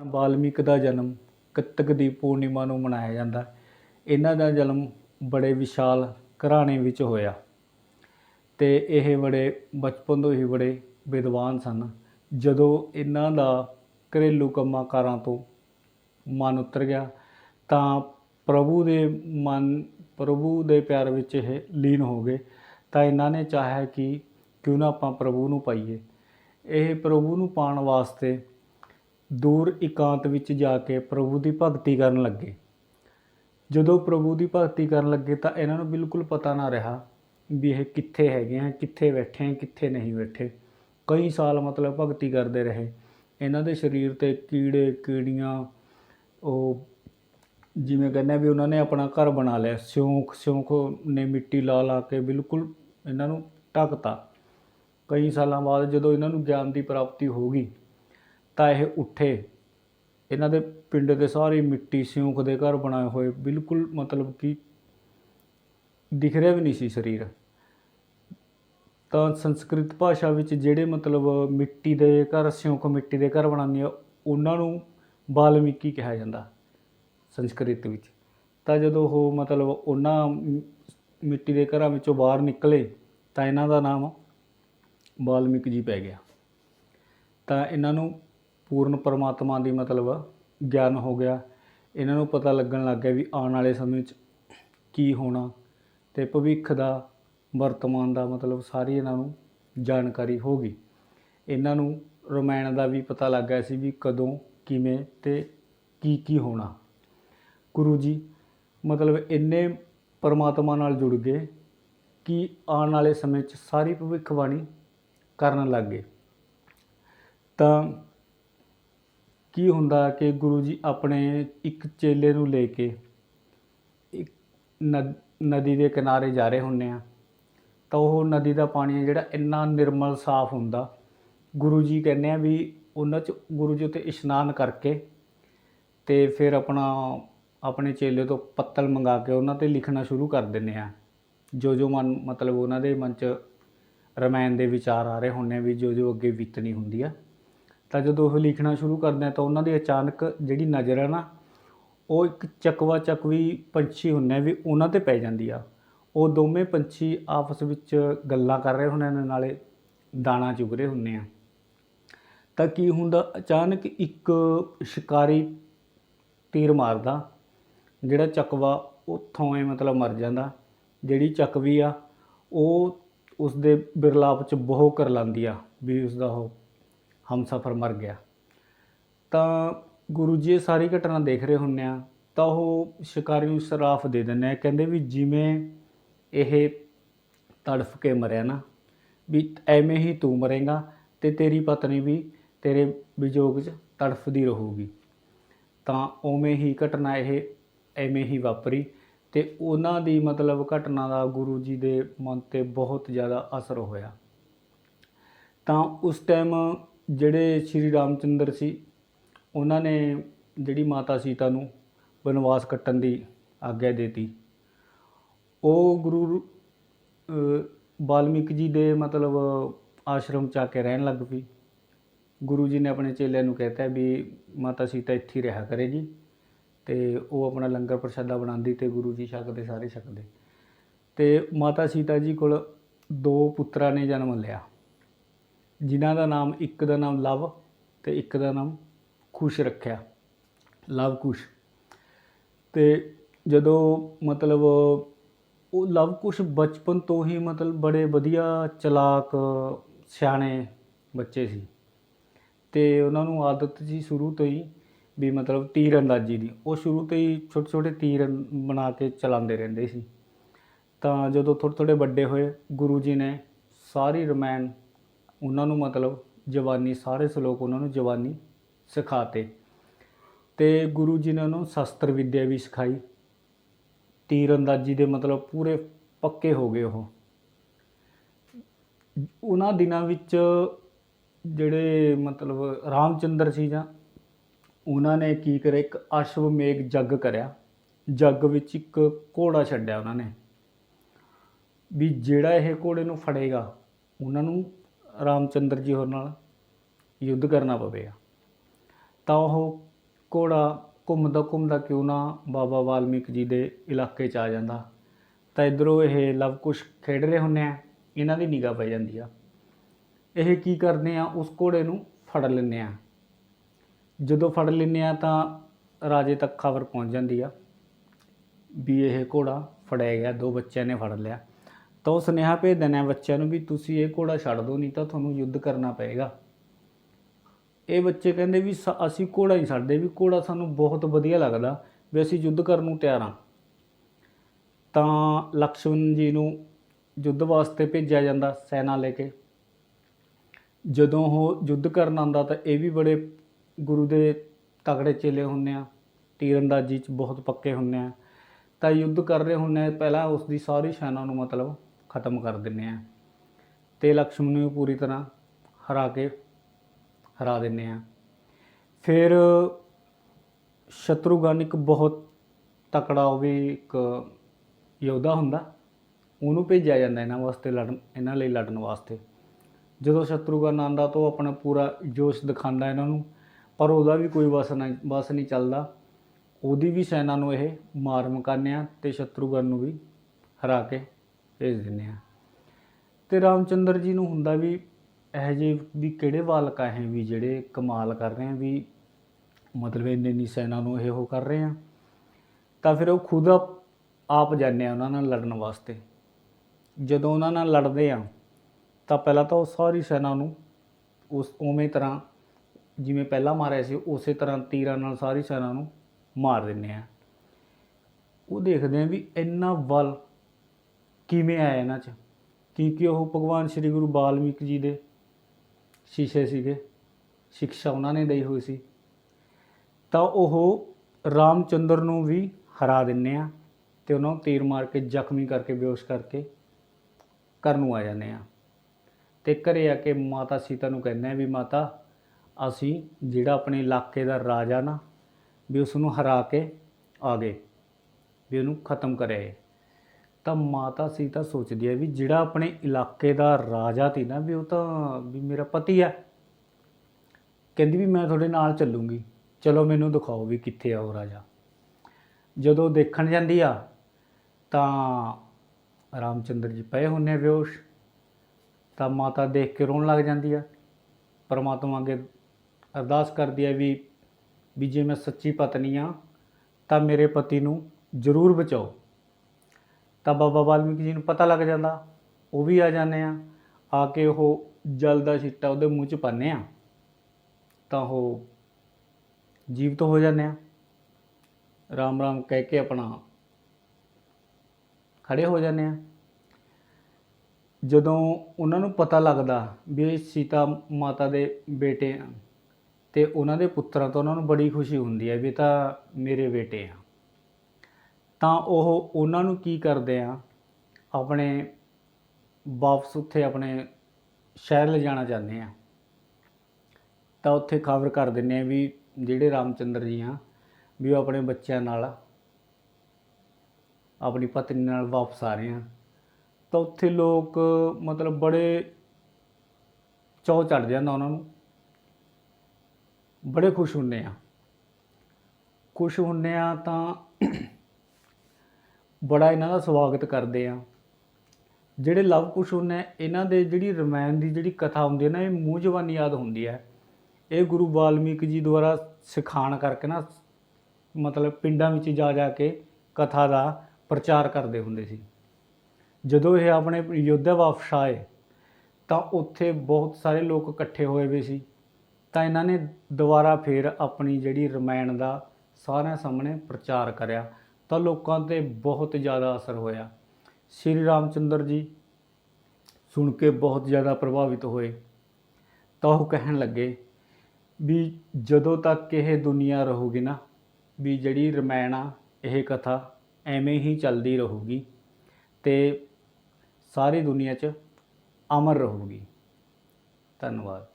ਵਾਲਮੀਕ ਦਾ ਜਨਮ ਕੱਤਕ ਦੀ ਪੂਰਨਿਮਾ ਨੂੰ ਮਨਾਇਆ ਜਾਂਦਾ। ਇਹਨਾਂ ਦਾ ਜਨਮ ਬੜੇ ਵਿਸ਼ਾਲ ਘਰਾਣੇ ਵਿੱਚ ਹੋਇਆ ਤੇ ਇਹ ਬੜੇ ਬਚਪਨ ਤੋਂ ਹੀ ਬੜੇ ਵਿਦਵਾਨ ਸਨ। ਜਦੋਂ ਇਹਨਾਂ ਦਾ ਘਰੇਲੂ ਕੰਮਾਂ ਕਾਰਾਂ ਤੋਂ ਮਨ ਉਤਰ ਗਿਆ ਤਾਂ ਪ੍ਰਭੂ ਦੇ ਮਨ, ਪ੍ਰਭੂ ਦੇ ਪਿਆਰ ਵਿੱਚ ਇਹ ਲੀਨ ਹੋ ਗਏ। ਤਾਂ ਇਹਨਾਂ ਨੇ ਚਾਹਿਆ ਕਿ ਕਿਉਂ ਨਾ ਆਪਾਂ ਪ੍ਰਭੂ ਨੂੰ ਪਾਈਏ। ਇਹ ਪ੍ਰਭੂ ਨੂੰ ਪਾਉਣ ਵਾਸਤੇ ਦੂਰ ਇਕਾਂਤ ਵਿੱਚ ਜਾ ਕੇ ਪ੍ਰਭੂ ਦੀ ਭਗਤੀ ਕਰਨ ਲੱਗੇ। ਜਦੋਂ ਪ੍ਰਭੂ ਦੀ ਭਗਤੀ ਕਰਨ ਲੱਗੇ ਤਾਂ ਇਹਨਾਂ ਨੂੰ ਬਿਲਕੁਲ ਪਤਾ ਨਾ ਰਿਹਾ ਵੀ ਇਹ ਕਿੱਥੇ ਹੈਗੇ ਆ, ਕਿੱਥੇ ਬੈਠੇ ਆ, ਕਿੱਥੇ ਨਹੀਂ ਬੈਠੇ। ਕਈ ਸਾਲ ਮਤਲਬ ਭਗਤੀ ਕਰਦੇ ਰਹੇ। ਇਹਨਾਂ ਦੇ ਸਰੀਰ ਤੇ ਕੀੜੇ, ਕੀੜੀਆਂ, ਉਹ ਜਿਵੇਂ ਕਹਿੰਦੇ ਵੀ ਉਹਨਾਂ ਨੇ ਆਪਣਾ ਘਰ ਬਣਾ ਲਿਆ। ਸਿਉਂਖ ਸਿਉਂਖ ਨੇ ਮਿੱਟੀ ਲਾ ਲਾ ਕੇ ਬਿਲਕੁਲ ਇਹਨਾਂ ਨੂੰ ਢੱਕਤਾ। ਕਈ ਸਾਲਾਂ ਬਾਅਦ ਜਦੋਂ ਇਹਨਾਂ ਨੂੰ ਗਿਆਨ ਦੀ ਪ੍ਰਾਪਤੀ ਹੋ ਗਈ ਤਾਂ ਇਹ ਉੱਠੇ। ਇਹਨਾਂ ਦੇ ਪਿੰਡ ਦੇ ਸਾਰੇ ਮਿੱਟੀ ਸਿਉਂਖ ਦੇ ਘਰ ਬਣਾਏ ਹੋਏ। ਬਿਲਕੁਲ ਮਤਲਬ ਕਿ ਦਿਖ ਰਿਹਾ ਵੀ ਨਹੀਂ ਸੀ ਸਰੀਰ। ਤਾਂ ਸੰਸਕ੍ਰਿਤ ਭਾਸ਼ਾ ਵਿੱਚ ਜਿਹੜੇ ਮਤਲਬ ਮਿੱਟੀ ਦੇ ਘਰ, ਸਿਉਂਖ ਮਿੱਟੀ ਦੇ ਘਰ ਬਣਾਉਂਦੇ ਆ, ਉਹਨਾਂ ਨੂੰ ਬਾਲਮੀਕੀ ਕਿਹਾ ਜਾਂਦਾ ਸੰਸਕ੍ਰਿਤ ਵਿੱਚ। ਤਾਂ ਜਦੋਂ ਉਹ ਮਤਲਬ ਉਹਨਾਂ ਮਿੱਟੀ ਦੇ ਘਰਾਂ ਵਿੱਚੋਂ ਬਾਹਰ ਨਿਕਲੇ, ਤਾਂ ਇਹਨਾਂ ਦਾ ਨਾਮ ਵਾਲਮੀਕ ਜੀ ਪੈ ਗਿਆ। ਤਾਂ ਇਹਨਾਂ ਨੂੰ ਪੂਰਨ ਪਰਮਾਤਮਾ ਦੀ ਮਤਲਬ ਗਿਆਨ ਹੋ ਗਿਆ। ਇਹਨਾਂ ਨੂੰ ਪਤਾ ਲੱਗਣ ਲੱਗ ਗਿਆ ਵੀ ਆਉਣ ਵਾਲੇ ਸਮੇਂ 'ਚ ਕੀ ਹੋਣਾ ਤੇ ਭਵਿੱਖ ਦਾ, ਵਰਤਮਾਨ ਦਾ ਮਤਲਬ ਸਾਰੀ ਇਹਨਾਂ ਨੂੰ ਜਾਣਕਾਰੀ ਹੋ ਗਈ। ਇਹਨਾਂ ਨੂੰ ਰਮਾਇਣ ਦਾ ਵੀ ਪਤਾ ਲੱਗ ਗਿਆ ਸੀ ਵੀ ਕਦੋਂ, ਕਿਵੇਂ ਤੇ ਕੀ ਕੀ ਹੋਣਾ। ਗੁਰੂ ਜੀ ਮਤਲਬ ਇੰਨੇ ਪਰਮਾਤਮਾ ਨਾਲ ਜੁੜ ਗਏ ਕਿ ਆਉਣ ਵਾਲੇ ਸਮੇਂ 'ਚ ਸਾਰੀ ਭਵਿੱਖਬਾਣੀ ਕਰਨ ਲੱਗ ਗਏ। ਤਾਂ ਕੀ ਹੁੰਦਾ ਕਿ ਗੁਰੂ ਜੀ ਆਪਣੇ ਇੱਕ ਚੇਲੇ ਨੂੰ ਲੈ ਕੇ ਇੱਕ ਨਦੀ ਦੇ ਕਿਨਾਰੇ ਜਾ ਰਹੇ ਹੁੰਦੇ ਆ, ਤਾਂ ਉਹ ਨਦੀ ਦਾ ਪਾਣੀ ਹੈ ਜਿਹੜਾ ਇੰਨਾ ਨਿਰਮਲ ਸਾਫ਼ ਹੁੰਦਾ। ਗੁਰੂ ਜੀ ਕਹਿੰਦੇ ਆ ਵੀ ਉਹਨਾਂ 'ਚ, ਗੁਰੂ ਜੀ ਉੱਤੇ ਇਸ਼ਨਾਨ ਕਰਕੇ ਤੇ ਫਿਰ ਆਪਣਾ, ਆਪਣੇ ਚੇਲੇ ਤੋਂ ਪੱਤਲ ਮੰਗਾ ਕੇ ਉਹਨਾਂ ਤੇ ਲਿਖਣਾ ਸ਼ੁਰੂ ਕਰ ਦਿੰਦੇ ਆ। ਜੋ ਜੋ ਮਨ, ਮਤਲਬ ਉਹਨਾਂ ਦੇ ਮਨ 'ਚ ਰਮਾਇਣ ਦੇ ਵਿਚਾਰ ਆ ਰਹੇ ਹੁੰਦੇ ਆ ਵੀ ਜੋ ਜੋ ਅੱਗੇ ਬੀਤਣੀ ਹੁੰਦੀ ਆ। ਤਾਂ ਜਦੋਂ ਉਹ ਲਿਖਣਾ ਸ਼ੁਰੂ ਕਰਦੇ ਆ ਤਾਂ ਉਹਨਾਂ ਦੀ ਅਚਾਨਕ ਜਿਹੜੀ ਨਜ਼ਰ ਆ ਨਾ, ਉਹ ਇੱਕ ਚਕਵਾ ਚਕਵੀ ਪੰਛੀ ਹੁੰਦੇ ਵੀ ਉਹਨਾਂ ਤੇ ਪੈ ਜਾਂਦੀ ਆ। ਉਹ ਦੋਵੇਂ ਪੰਛੀ ਆਪਸ ਵਿੱਚ ਗੱਲਾਂ ਕਰ ਰਹੇ ਹੁੰਦੇ ਨੇ ਨਾਲੇ ਦਾਣਾ ਚੁਗ ਰਹੇ ਹੁੰਦੇ ਆ। ਤਾਂ ਕੀ ਹੁੰਦਾ, ਅਚਾਨਕ ਇੱਕ ਸ਼ਿਕਾਰੀ ਤੀਰ ਮਾਰਦਾ, ਜਿਹੜਾ ਚਕਵਾ ਉੱਥੋਂ ਐ ਮਤਲਬ ਮਰ ਜਾਂਦਾ। ਜਿਹੜੀ ਚਕਵੀ ਆ, ਉਹ ਉਸ ਦੇ ਬਿਰਲਾਪ ਚ ਬਹੁ ਕਰ ਲਾਂਦੀ ਆ ਵੀ ਉਸ ਦਾ ਉਹ ਹਮਸਫਰ ਮਰ ਗਿਆ। ਤਾਂ ਗੁਰੂ ਜੀ ਇਹ ਸਾਰੀ ਘਟਨਾ ਦੇਖ ਰਹੇ ਹੁੰਨੇ ਆ ਤਾਂ ਉਹ ਸ਼ਿਕਾਰੀ ਨੂੰ ਸਰਾਫ ਦੇ ਦਿੰਦੇ ਆ। ਕਹਿੰਦੇ ਵੀ ਜਿਵੇਂ ਇਹ ਤੜਫ ਕੇ ਮਰਿਆ ਨਾ, ਵੀ ਐਵੇਂ ਹੀ ਤੂੰ ਮਰੇਗਾ ਤੇ ਤੇਰੀ ਪਤਨੀ ਵੀ ਤੇਰੇ ਵਿਜੋਗ 'ਚ ਤੜਫਦੀ ਰਹੂਗੀ। ਤਾਂ ਉਵੇਂ ਹੀ ਘਟਨਾ ਇਹ ਐਵੇਂ ਹੀ ਵਾਪਰੀ ਤੇ ਉਹਨਾਂ ਦੀ ਮਤਲਬ ਘਟਨਾ ਦਾ ਗੁਰੂ ਜੀ ਦੇ ਮਨ ਤੇ ਬਹੁਤ ਜ਼ਿਆਦਾ ਅਸਰ ਹੋਇਆ। ਤਾਂ ਉਸ ਟਾਈਮ ਜਿਹੜੇ ਸ਼੍ਰੀ ਰਾਮਚੰਦਰ ਸੀ ਉਹਨਾਂ ਨੇ ਜਿਹੜੀ ਮਾਤਾ ਸੀਤਾ ਨੂੰ ਬਨਵਾਸ ਕੱਟਣ ਦੀ ਆਗਿਆ ਦਿੱਤੀ। ਉਹ ਗੁਰੂ ਅ, ਵਾਲਮੀਕ ਜੀ ਦੇ ਮਤਲਬ ਆਸ਼ਰਮ ਚ ਆ ਕੇ ਰਹਿਣ ਲੱਗ ਪਈ। ਗੁਰੂ ਜੀ ਨੇ ਆਪਣੇ ਚੇਲਿਆਂ ਨੂੰ ਕਹਿਤਾ ਵੀ ਮਾਤਾ ਸੀਤਾ ਇੱਥੇ ਹੀ ਰਿਹਾ ਕਰੇਗੀ ਤੇ ਉਹ ਆਪਣਾ ਲੰਗਰ ਪ੍ਰਸ਼ਾਦਾ ਬਣਾਉਂਦੀ ਤੇ ਗੁਰੂ ਜੀ ਛਕਦੇ ਸਾਰੇ ਛਕਦੇ। ਤੇ ਮਾਤਾ ਸੀਤਾ ਜੀ ਕੋਲ ਦੋ ਪੁੱਤਰਾਂ ਨੇ ਜਨਮ ਲਿਆ। ਜਿਨ੍ਹਾਂ ਦਾ ਨਾਮ ਇੱਕ ਦਾ ਨਾਮ ਲਵ ਤੇ ਇੱਕ ਦਾ ਨਾਮ ਖੁਸ਼ ਰੱਖਿਆ। ਲਵ ਕੁਸ਼ ਤੇ ਜਦੋਂ ਮਤਲਬ ਉਹ ਲਵ ਕੁਸ਼ ਬਚਪਨ ਤੋਂ ਹੀ ਮਤਲਬ ਬੜੇ ਵਧੀਆ ਚਲਾਕ ਸਿਆਣੇ ਬੱਚੇ ਸੀ। ਤੇ ਉਹਨਾਂ ਨੂੰ ਆਦਤ ਸੀ ਸ਼ੁਰੂ ਤੋਂ ਹੀ ਵੀ ਮਤਲਬ ਤੀਰ ਅੰਦਾਜ਼ੀ ਦੀ। ਉਹ ਸ਼ੁਰੂ ਤੋਂ ਹੀ ਛੋਟੇ ਛੋਟੇ ਤੀਰ ਬਣਾ ਕੇ ਚਲਾਉਂਦੇ ਰਹਿੰਦੇ ਸੀ। ਤਾਂ ਜਦੋਂ ਥੋੜ੍ਹੇ ਥੋੜ੍ਹੇ ਵੱਡੇ ਹੋਏ, ਗੁਰੂ ਜੀ ਨੇ ਸਾਰੀ ਰਮਾਇਣ ਉਹਨਾਂ ਨੂੰ ਮਤਲਬ ਜਵਾਨੀ, ਸਾਰੇ ਸ਼ਲੋਕ ਉਹਨਾਂ ਨੂੰ ਜਵਾਨੀ ਸਿਖਾਤੇ। ਤੇ ਗੁਰੂ ਜੀ ਨੇ ਉਹਨੂੰ ਸ਼ਸਤਰ ਵਿੱਦਿਆ ਵੀ ਸਿਖਾਈ। ਤੀਰ ਅੰਦਾਜ਼ੀ ਦੇ ਮਤਲਬ ਪੂਰੇ ਪੱਕੇ ਹੋ ਗਏ ਉਹ। ਉਹਨਾਂ ਦਿਨਾਂ ਵਿੱਚ ਜਿਹੜੇ ਮਤਲਬ ਰਾਮਚੰਦਰ ਸੀ ਜਾਂ ਉਹਨਾਂ ਨੇ ਕੀ ਕਰਿਆ, ਇੱਕ ਅਸ਼ਵਮੇਘ ਜੱਗ ਕਰਿਆ। ਜੱਗ ਵਿੱਚ ਇੱਕ ਘੋੜਾ ਛੱਡਿਆ ਉਹਨਾਂ ਨੇ। ਵੀ ਜਿਹੜਾ ਇਹ ਘੋੜੇ ਨੂੰ ਫੜੇਗਾ, ਉਹਨਾਂ ਨੂੰ ਰਾਮਚੰਦਰ ਜੀ ਹੋਰ ਨਾਲ ਯੁੱਧ ਕਰਨਾ ਪਵੇਗਾ ਤਾਂ ਉਹ ਘੋੜਾ ਘੁੰਮਦਾ ਘੁੰਮਦਾ ਕਿਉਂ ਨਾ ਬਾਬਾ ਵਾਲਮੀਕ ਜੀ ਦੇ ਇਲਾਕੇ 'ਚ ਆ ਜਾਂਦਾ। ਤਾਂ ਇਧਰੋਂ ਇਹ ਲਵ ਕੁਸ਼ ਖੇਡ ਰਹੇ ਹੁੰਦੇ ਆ, ਇਹਨਾਂ ਦੀ ਨਿਗਾਹ ਪੈ ਜਾਂਦੀ ਆ। ਇਹ ਕੀ ਕਰਦੇ ਆ, ਉਸ ਘੋੜੇ ਨੂੰ ਫੜ ਲੈਂਦੇ ਆ। ਜਦੋਂ ਫੜ ਲੈਂਦੇ ਆ ਤਾਂ ਰਾਜੇ ਤੱਕ ਖਬਰ ਪਹੁੰਚ ਜਾਂਦੀ ਆ ਵੀ ਇਹ ਘੋੜਾ ਫੜਿਆ ਗਿਆ, ਦੋ ਬੱਚਿਆਂ ਨੇ ਫੜ ਲਿਆ। ਤਾਂ ਉਹ ਸੁਨੇਹਾ ਭੇਜ ਦਿੰਦੇ ਆ ਬੱਚਿਆਂ ਨੂੰ ਵੀ ਤੁਸੀਂ ਇਹ ਘੋੜਾ ਛੱਡ ਦਿਓ, ਨਹੀਂ ਤਾਂ ਤੁਹਾਨੂੰ ਯੁੱਧ ਕਰਨਾ ਪਏਗਾ। ਇਹ ਬੱਚੇ ਕਹਿੰਦੇ ਵੀ ਸ- ਅਸੀਂ ਘੋੜਾ ਨਹੀਂ ਛੱਡਦੇ, ਵੀ ਘੋੜਾ ਸਾਨੂੰ ਬਹੁਤ ਵਧੀਆ ਲੱਗਦਾ, ਵੀ ਅਸੀਂ ਯੁੱਧ ਕਰਨ ਨੂੰ ਤਿਆਰ ਹਾਂ। ਤਾਂ ਲਕਸ਼ਮਣ ਜੀ ਨੂੰ ਯੁੱਧ ਵਾਸਤੇ ਭੇਜਿਆ ਜਾਂਦਾ ਸੈਨਾ ਲੈ ਕੇ। ਜਦੋਂ ਉਹ ਯੁੱਧ ਕਰਨ ਆਉਂਦਾ ਤਾਂ ਇਹ ਵੀ ਬੜੇ ਗੁਰੂ ਦੇ ਤਕੜੇ ਚੇਲੇ ਹੁੰਦੇ ਆ, ਤੀਰੰਦਾਜ਼ੀ 'ਚ ਬਹੁਤ ਪੱਕੇ ਹੁੰਦੇ ਆ। ਤਾਂ ਯੁੱਧ ਕਰ ਰਹੇ ਹੁੰਦੇ ਆ, ਪਹਿਲਾਂ ਉਸ ਦੀ ਸਾਰੀ ਸੈਨਾ ਨੂੰ ਮਤਲਬ ਖਤਮ ਕਰ ਦਿੰਦੇ ਆ। ਤੇ ਲਕਸ਼ਮਣ ਨੂੰ ਪੂਰੀ ਤਰ੍ਹਾਂ ਹਰਾ ਕੇ ਹਰਾ ਦਿੰਦੇ ਆ। ਫਿਰ ਸ਼ਤਰੂਗਨ ਇੱਕ ਬਹੁਤ ਤਕੜਾ ਉਹ ਵੀ ਇੱਕ ਯੋਧਾ ਹੁੰਦਾ, ਉਹਨੂੰ ਭੇਜਿਆ ਜਾਂਦਾ ਇਹਨਾਂ ਵਾਸਤੇ ਲੜਨ, ਇਹਨਾਂ ਲਈ ਲੜਨ ਵਾਸਤੇ। ਜਦੋਂ ਸ਼ਤਰੂਗਨ ਆਉਂਦਾ ਤਾਂ ਉਹ ਆਪਣਾ ਪੂਰਾ ਜੋਸ਼ ਦਿਖਾਉਂਦਾ ਇਹਨਾਂ ਨੂੰ, ਪਰ ਉਹਦਾ ਵੀ ਕੋਈ ਵਸ ਨਹੀਂ ਬਸ ਨਹੀਂ ਚੱਲਦਾ। ਉਹਦੀ ਵੀ ਸੈਨਾ ਨੂੰ ਇਹ ਮਾਰ ਮੁਕਾਉਂਦੇ ਆ ਤੇ ਸ਼ਤਰੂਗਨ ਨੂੰ ਵੀ ਹਰਾ ਕੇ ਭੇਜ ਦਿੰਦੇ ਆ ਤੇ ਰਾਮਚੰਦਰ ਜੀ ਨੂੰ ਹੁੰਦਾ ਵੀ ਇਹ ਜਿਹੇ ਵੀ ਕਿਹੜੇ ਬਾਲਕ ਆ ਇਹ ਵੀ ਜਿਹੜੇ ਕਮਾਲ ਕਰ ਰਹੇ ਆ, ਵੀ ਮਤਲਬ ਇੰਨੀ ਇੰਨੀ ਸੈਨਾ ਨੂੰ ਇਹ ਉਹ ਕਰ ਰਹੇ ਆ। ਤਾਂ ਫਿਰ ਉਹ ਖੁਦ ਆਪ- ਜਾਂਦੇ ਆ ਉਹਨਾਂ ਨਾਲ ਲੜਨ ਵਾਸਤੇ। ਜਦੋਂ ਉਹਨਾਂ ਨਾਲ ਲੜਦੇ ਆ, ਤਾਂ ਪਹਿਲਾਂ ਤਾਂ ਉਹ ਸਾਰੀ ਸੈਨਾ ਨੂੰ ਉਸ ਉਵੇਂ ਤਰ੍ਹਾਂ ਜਿਵੇਂ ਪਹਿਲਾਂ ਮਾਰਿਆ ਸੀ, ਉਸੇ ਤਰ੍ਹਾਂ ਤੀਰਾਂ ਨਾਲ ਸਾਰੀ ਸੈਨਾ ਨੂੰ ਮਾਰ ਦਿੰਦੇ ਆ। ਉਹ ਦੇਖਦੇ ਆ ਵੀ ਇੰਨਾ ਬਲ ਕਿਵੇਂ ਆਇਆ ਇਹਨਾਂ 'ਚ? ਕਿਉਂਕਿ ਉਹ ਭਗਵਾਨ ਸ੍ਰੀ ਗੁਰੂ ਬਾਲਮੀਕ ਜੀ ਦੇ ਸ਼ੀਸ਼ੇ ਸੀਗੇ। ਸਿੱਖਿਆ ਉਹਨਾਂ ਨੇ ਲਈ ਹੋਈ ਸੀ। ਤਾਂ ਉਹ ਰਾਮਚੰਦਰ ਨੂੰ ਵੀ ਹਰਾ ਦਿੰਨੇ ਆ ਤੇ ਉਹਨਾਂ ਨੂੰ ਤੀਰ ਮਾਰ ਕੇ ਜ਼ਖਮੀ ਕਰਕੇ, ਬੇਹੋਸ਼ ਕਰਕੇ ਘਰ ਨੂੰ ਆ ਜਾਂਦੇ ਆ। ਤੇ ਘਰੇ ਆ ਕੇ ਮਾਤਾ ਸੀਤਾ ਨੂੰ ਕਹਿੰਦੇ ਆ ਵੀ, ਮਾਤਾ, ਅਸੀਂ ਜਿਹੜਾ ਆਪਣੇ ਇਲਾਕੇ ਦਾ ਰਾਜਾ ਨਾ, ਵੀ ਉਸ ਨੂੰ ਹਰਾ ਕੇ ਆ ਗਏ, ਵੀ ਉਹਨੂੰ ਖਤਮ ਕਰਿਆ ਤਾਂ ਮਾਤਾ ਸੀਤਾ ਸੋਚਦੀ ਹੈ ਵੀ ਜਿਹੜਾ ਆਪਣੇ ਇਲਾਕੇ ਦਾ ਰਾਜਾ ਸੀ ਨਾ, ਵੀ ਉਹ ਤਾਂ, ਵੀ ਮੇਰਾ ਪਤੀ ਆ ਕਹਿੰਦੀ ਵੀ ਮੈਂ ਤੁਹਾਡੇ ਨਾਲ ਚੱਲੂੰਗੀ। ਚਲੋ ਮੈਨੂੰ ਦਿਖਾਓ ਵੀ ਕਿੱਥੇ ਆ ਉਹ ਰਾਜਾ। ਜਦੋਂ ਦੇਖਣ ਜਾਂਦੀ ਆ, ਤਾਂ ਰਾਮਚੰਦਰ ਜੀ ਪਏ ਹੁੰਨੇ ਆ ਬੇਹੋਸ਼। ਤਾਂ ਮਾਤਾ ਦੇਖ ਕੇ ਰੋਣ ਲੱਗ ਜਾਂਦੀ ਆ। ਪਰਮਾਤਮਾ ਅੱਗੇ ਅਰਦਾਸ ਕਰਦੀ ਹੈ ਵੀ ਵੀ ਜੇ ਮੈਂ ਸੱਚੀ ਪਤਨੀ ਆ, ਤਾਂ ਮੇਰੇ ਪਤੀ ਨੂੰ ਜ਼ਰੂਰ ਬਚਾਓ। ਤਾਂ ਬਾਬਾ ਵਾਲਮੀਕ ਜੀ ਨੂੰ ਪਤਾ ਲੱਗ ਜਾਂਦਾ। ਉਹ ਵੀ ਆ ਜਾਂਦੇ ਆ। ਆ ਕੇ ਉਹ ਜਲ ਦਾ ਛਿੱਟਾ ਉਹਦੇ ਮੂੰਹ 'ਚ ਪਾਉਂਦੇ ਆ। ਤਾਂ ਉਹ ਜੀਵਤ ਹੋ ਜਾਂਦੇ ਆ। ਰਾਮ ਰਾਮ ਕਹਿ ਕੇ ਆਪਣਾ ਖੜੇ ਹੋ ਜਾਂਦੇ ਆ। ਜਦੋਂ ਉਹਨਾਂ ਨੂੰ ਪਤਾ ਲੱਗਦਾ ਵੀ ਇਹ ਸੀਤਾ ਮਾਤਾ ਦੇ ਬੇਟੇ ਆ, ਤੇ ਉਹਨਾਂ ਦੇ ਪੁੱਤਰਾਂ ਤੋਂ ਉਹਨਾਂ ਨੂੰ ਬੜੀ ਖੁਸ਼ੀ ਹੁੰਦੀ ਹੈ ਵੀ ਤਾਂ ਮੇਰੇ ਬੇਟੇ ਆ। ਤਾਂ ਉਹ ਉਹਨਾਂ ਨੂੰ ਕੀ ਕਰਦੇ ਆ? ਆਪਣੇ ਵਾਪਸ ਉੱਥੇ ਆਪਣੇ ਸ਼ਹਿਰ ਲੈ ਜਾਣਾ ਚਾਹੁੰਦੇ ਆ। ਤਾਂ ਉੱਥੇ ਖਬਰ ਕਰ ਦਿੰਦੇ ਆ ਵੀ ਜਿਹੜੇ ਰਾਮਚੰਦਰ ਜੀ ਆ, ਵੀ ਉਹ ਆਪਣੇ ਬੱਚਿਆਂ ਨਾਲ, ਆਪਣੀ ਪਤਨੀ ਨਾਲ ਵਾਪਸ ਆ ਰਹੇ ਆ। ਤਾਂ ਉੱਥੇ ਲੋਕ ਮਤਲਬ ਬੜੇ ਚੌ ਚੜ ਜਾਂਦਾ ਉਹਨਾਂ ਨੂੰ। ਬੜੇ ਖੁਸ਼ ਹੁੰਦੇ ਆ। ਖੁਸ਼ ਹੁੰਦੇ ਆ ਤਾਂ ਬੜਾ ਇਹਨਾਂ ਦਾ ਸਵਾਗਤ ਕਰਦੇ ਆ। ਜਿਹੜੇ ਲਵ ਕੁਸ਼ ਹੁੰਦੇ ਇਹਨਾਂ ਦੇ ਜਿਹੜੀ ਰਮਾਇਣ ਦੀ ਜਿਹੜੀ ਕਥਾ ਹੁੰਦੀ ਹੈ ਨਾ, ਇਹ ਮੂੰਹ ਜ਼ਬਾਨੀ ਯਾਦ ਹੁੰਦੀ ਹੈ। ਇਹ ਗੁਰੂ ਵਾਲਮੀਕ ਜੀ ਦੁਆਰਾ ਸਿਖਾਣ ਕਰਕੇ ਨਾ, ਮਤਲਬ ਪਿੰਡਾਂ ਵਿੱਚ ਜਾ ਜਾ ਕੇ ਕਥਾ ਦਾ ਪ੍ਰਚਾਰ ਕਰਦੇ ਹੁੰਦੇ ਸੀ। ਜਦੋਂ ਇਹ ਆਪਣੇ ਯੋਧਾ ਵਾਪਸ ਆਏ, ਤਾਂ ਉੱਥੇ ਬਹੁਤ ਸਾਰੇ ਲੋਕ ਇਕੱਠੇ ਹੋਏ ਹੋਏ ਸੀ। ਤਾਂ ਇਹਨਾਂ ਨੇ ਦੁਬਾਰਾ ਫੇਰ ਆਪਣੀ ਜਿਹੜੀ ਰਮਾਇਣ ਦਾ ਸਾਰਿਆਂ ਸਾਹਮਣੇ ਪ੍ਰਚਾਰ ਕਰਿਆ। ਤਾਂ ਲੋਕਾਂ ਤੇ ਬਹੁਤ ਜ਼ਿਆਦਾ ਅਸਰ ਹੋਇਆ। ਸ਼੍ਰੀ ਰਾਮਚੰਦਰ ਜੀ ਸੁਣ ਕੇ ਬਹੁਤ ਜ਼ਿਆਦਾ ਪ੍ਰਭਾਵਿਤ ਹੋਏ। ਤਾਂ ਉਹ ਕਹਿਣ ਲੱਗੇ ਵੀ ਜਦੋਂ ਤੱਕ ਇਹ ਦੁਨੀਆ ਰਹੂਗੀ ਨਾ, ਵੀ ਜਿਹੜੀ ਰਮਾਇਣ ਆ, ਇਹ ਕਥਾ ਐਵੇਂ ਹੀ ਚੱਲਦੀ ਰਹੂਗੀ ਤੇ ਸਾਰੀ ਦੁਨੀਆ 'ਚ ਅਮਰ ਰਹੂਗੀ। ਧੰਨਵਾਦ।